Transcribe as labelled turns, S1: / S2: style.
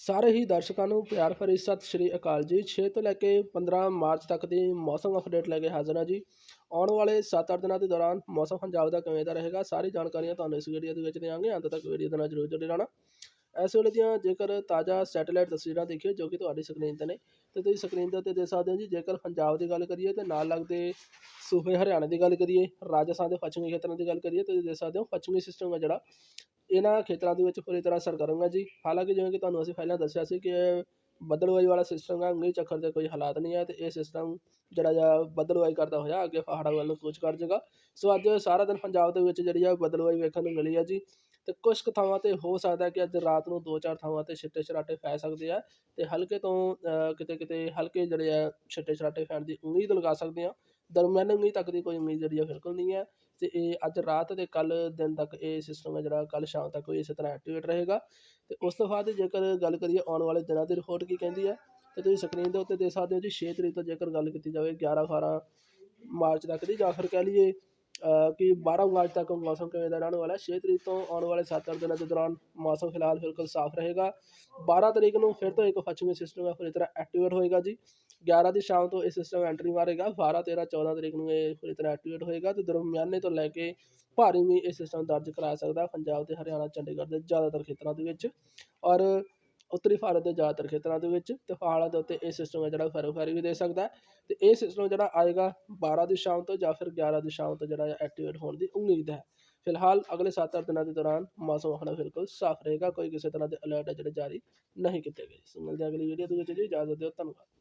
S1: ਸਾਰੇ ਹੀ ਦਰਸ਼ਕਾਂ ਨੂੰ ਪਿਆਰ ਭਰੀ ਸਤਿ ਸ਼੍ਰੀ ਅਕਾਲ ਜੀ। 6 ਤੋਂ ਲੈ ਕੇ 15 ਮਾਰਚ ਤੱਕ ਦੀ ਮੌਸਮ ਅਪਡੇਟ ਲੈ ਕੇ ਹਾਜ਼ਰ ਹਾਂ ਜੀ। ਆਉਣ ਵਾਲੇ 7-8 ਦਿਨਾਂ ਦੇ ਦੌਰਾਨ ਮੌਸਮ ਪੰਜਾਬ ਦਾ ਕਿਵੇਂ ਦਾ ਰਹੇਗਾ, ਸਾਰੀ ਜਾਣਕਾਰੀਆਂ ਤੁਹਾਨੂੰ ਇਸ ਵੀਡੀਓ ਦੇ ਵਿੱਚ ਦੇਵਾਂਗੇ ਅੰਤ ਤੱਕ ਵੀਡੀਓ ਦੇ ਨਾਲ ਜਰੂਰ ਜੁੜੇ ਰਹਿਣਾ। ਇਸ ਵੇਲੇ ਦੀਆਂ ਜੇਕਰ ਤਾਜ਼ਾ ਸੈਟੇਲਾਈਟ ਤਸਵੀਰਾਂ ਦੇਖੀਏ, ਜੋ ਕਿ ਤੁਹਾਡੀ ਸਕਰੀਨ ਤੇ ਨੇ, ਤੇ ਤੁਸੀਂ ਸਕਰੀਨ ਦੇ ਉੱਤੇ ਦੇਖ ਸਕਦੇ ਹੋ ਜੀ, ਜੇਕਰ ਪੰਜਾਬ ਦੀ ਗੱਲ ਕਰੀਏ ਤੇ ਨਾਲ ਲੱਗਦੇ ਸੂਬੇ ਹਰਿਆਣਾ ਦੀ ਗੱਲ ਕਰੀਏ, ਰਾਜਸਥਾਨ ਦੇ ਪੱਛਮੀ ਖੇਤਰਾਂ ਦੀ ਗੱਲ ਕਰੀਏ ਤੇ ਤੁਸੀਂ ਦੇਖ ਸਕਦੇ ਹੋ ਪੱਛਮੀ ਸਿਸਟਮ ਹੈ ਜਿਹੜਾ। ਇਹਨਾਂ ਖੇਤਰਾਂ ਦੇ ਵਿੱਚ ਪੂਰੀ ਤਰ੍ਹਾਂ ਸਰਗਰਮ ਹੈ ਜੀ। ਹਾਲਾਂਕਿ ਜਿਵੇਂ ਕਿ ਤੁਹਾਨੂੰ ਅਸੀਂ ਪਹਿਲਾਂ ਦੱਸਿਆ ਸੀ ਕਿ ਇਹ ਬੱਦਲਵਾਈ ਵਾਲਾ ਸਿਸਟਮ ਹੈ ਉਂਗਲੀ ਚੱਕਰ ਦੇ ਕੋਈ ਹਾਲਾਤ ਨਹੀਂ ਹੈ ਤੇ ਇਹ ਸਿਸਟਮ ਜਿਹੜਾ ਜਾਂ ਬੱਦਲਵਾਈ ਕਰਦਾ ਹੋਇਆ, ਅੱਗੇ ਪਹਾੜਾਂ ਵੱਲ ਨੂੰ ਕੂਚ ਕਰ ਜਾਏਗਾ ਸੋ ਅੱਜ ਸਾਰਾ ਦਿਨ ਪੰਜਾਬ ਦੇ ਵਿੱਚ ਜਿਹੜੀ ਆ ਬੱਦਲਵਾਈ ਵੇਖਣ ਨੂੰ ਮਿਲੀ ਹੈ ਜੀ ਤੇ ਕੁਝ ਕੁ ਥਾਵਾਂ ਤੇ ਹੋ ਸਕਦਾ ਕਿ ਅੱਜ ਰਾਤ ਨੂੰ ਦੋ ਚਾਰ ਥਾਵਾਂ ਤੇ ਛਿੱਟੇ ਛਰਾਟੇ ਪੈ ਸਕਦੇ ਆ ਤੇ ਹਲਕੇ ਤੋਂ ਕਿਤੇ ਕਿਤੇ ਹਲਕੇ ਜਿਹੜੇ ਆ ਛਿੱਟੇ ਛਰਾਟੇ ਪੈਣ ਦੀ ਉਮੀਦ ਲਗਾ ਸਕਦੇ ਆ। ਦਰਮਿਆਨੀ ਉਮੀਦ ਤੱਕ ਦੀ ਕੋਈ ਉਮੀਦ ਜਿਹੜੀ ਆ ਬਿਲਕੁਲ ਨਹੀਂ ਹੈ ਅਤੇ ਇਹ ਅੱਜ ਰਾਤ ਅਤੇ ਕੱਲ੍ਹ ਦਿਨ ਤੱਕ ਇਹ ਸਿਸਟਮ ਹੈ ਜਿਹੜਾ ਕੱਲ੍ਹ ਸ਼ਾਮ ਤੱਕ ਵੀ ਇਸੇ ਤਰ੍ਹਾਂ ਐਕਟੀਵੇਟ ਰਹੇਗਾ। ਅਤੇ ਉਸ ਤੋਂ ਬਾਅਦ ਜੇਕਰ ਗੱਲ ਕਰੀਏ ਆਉਣ ਵਾਲੇ ਦਿਨਾਂ ਦੀ ਰਿਪੋਰਟ ਕੀ ਕਹਿੰਦੀ ਹੈ, ਤਾਂ ਤੁਸੀਂ ਸਕਰੀਨ ਦੇ ਉੱਤੇ ਦੇਖ ਸਕਦੇ ਹੋ ਜੀ ਛੇ ਤਰੀਕ ਤੋਂ ਜੇਕਰ ਗੱਲ ਕੀਤੀ ਜਾਵੇ 11 12 ਮਾਰਚ ਤੱਕ ਦੀ ਜਾਂ ਫਿਰ ਕਹਿ ਲਈਏ ਕਿ 12 ਮਾਰਚ ਤੱਕ ਮੌਸਮ ਕਿਵੇਂ ਦਾ ਰਹਿਣ ਵਾਲਾ ਹੈ 6 ਤਰੀਕ ਤੋਂ ਆਉਣ ਵਾਲੇ 7-8 ਦਿਨਾਂ ਦੇ ਦੌਰਾਨ ਮੌਸਮ ਫਿਲਹਾਲ ਬਿਲਕੁਲ ਸਾਫ਼ ਰਹੇਗਾ। 12 ਤਰੀਕ ਨੂੰ ਫਿਰ ਤੋਂ ਇੱਕ ਪੱਛਮੀ ਸਿਸਟਮ ਹੈ, ਫਿਰ ਇਸ ਤਰ੍ਹਾਂ ਐਕਟੀਵੇਟ ਹੋਏਗਾ ਜੀ। 11 ਦੀ ਸ਼ਾਮ ਤੋਂ ਇਹ ਸਿਸਟਮ ਐਂਟਰੀ ਮਾਰੇਗਾ 12 13 14 ਤਰੀਕ ਨੂੰ ਇਹ ਪੂਰੀ ਤਰ੍ਹਾਂ ਐਕਟੀਵੇਟ ਹੋਏਗਾ ਤੇ ਦਰਮਿਆਨੇ ਤੋਂ ਲੈ ਕੇ ਭਾਰੀ ਵੀ ਇਹ ਸਿਸਟਮ ਦਰਜ ਕਰਾ ਸਕਦਾ ਪੰਜਾਬ ਤੇ ਹਰਿਆਣਾ, ਚੰਡੀਗੜ੍ਹ ਦੇ ਜ਼ਿਆਦਾਤਰ ਖੇਤਰਾਂ ਦੇ ਵਿੱਚ ਔਰ ਉੱਤਰੀ ਭਾਰਤ ਦੇ ਜ਼ਿਆਦਾਤਰ ਖੇਤਰਾਂ ਦੇ ਵਿੱਚ ਤੇ ਪਹਾੜਾਂ ਦੇ ਉੱਤੇ ਇਹ ਸਿਸਟਮ ਹੈ ਜਿਹੜਾ ਫੈਰੋਫੈਰੀ ਵੀ ਦੇ ਸਕਦਾ ਹੈ ਤੇ ਇਹ ਸਿਸਟਮ ਜਿਹੜਾ ਆਏਗਾ 12 ਦੀ ਸ਼ਾਮ ਤੋਂ ਜਾਂ ਫਿਰ 11 ਦੀ ਸ਼ਾਮ ਤੋਂ ਜਿਹੜਾ ਐਕਟੀਵੇਟ ਹੋਣ ਦੀ ਉਮੀਦ ਹੈ। ਫਿਲਹਾਲ ਅਗਲੇ 7-8 ਦਿਨਾਂ ਦੇ ਦੌਰਾਨ ਮੌਸਮ ਆਪਣਾ ਬਿਲਕੁਲ ਸਾਫ਼ ਰਹੇਗਾ, ਕੋਈ ਕਿਸੇ ਤਰ੍ਹਾਂ ਦੇ ਅਲਰਟ ਹੈ ਜਿਹੜੇ ਜਾਰੀ ਨਹੀਂ ਕੀਤੇ ਗਏ। ਸੋ ਮਿਲਦੇ ਅਗਲੀ ਵੀਡੀਓ ਦੇ ਵਿੱਚ ਜੀ। ਇਜਾਜ਼ਤ ਦਿਓ, ਧੰਨਵਾਦ।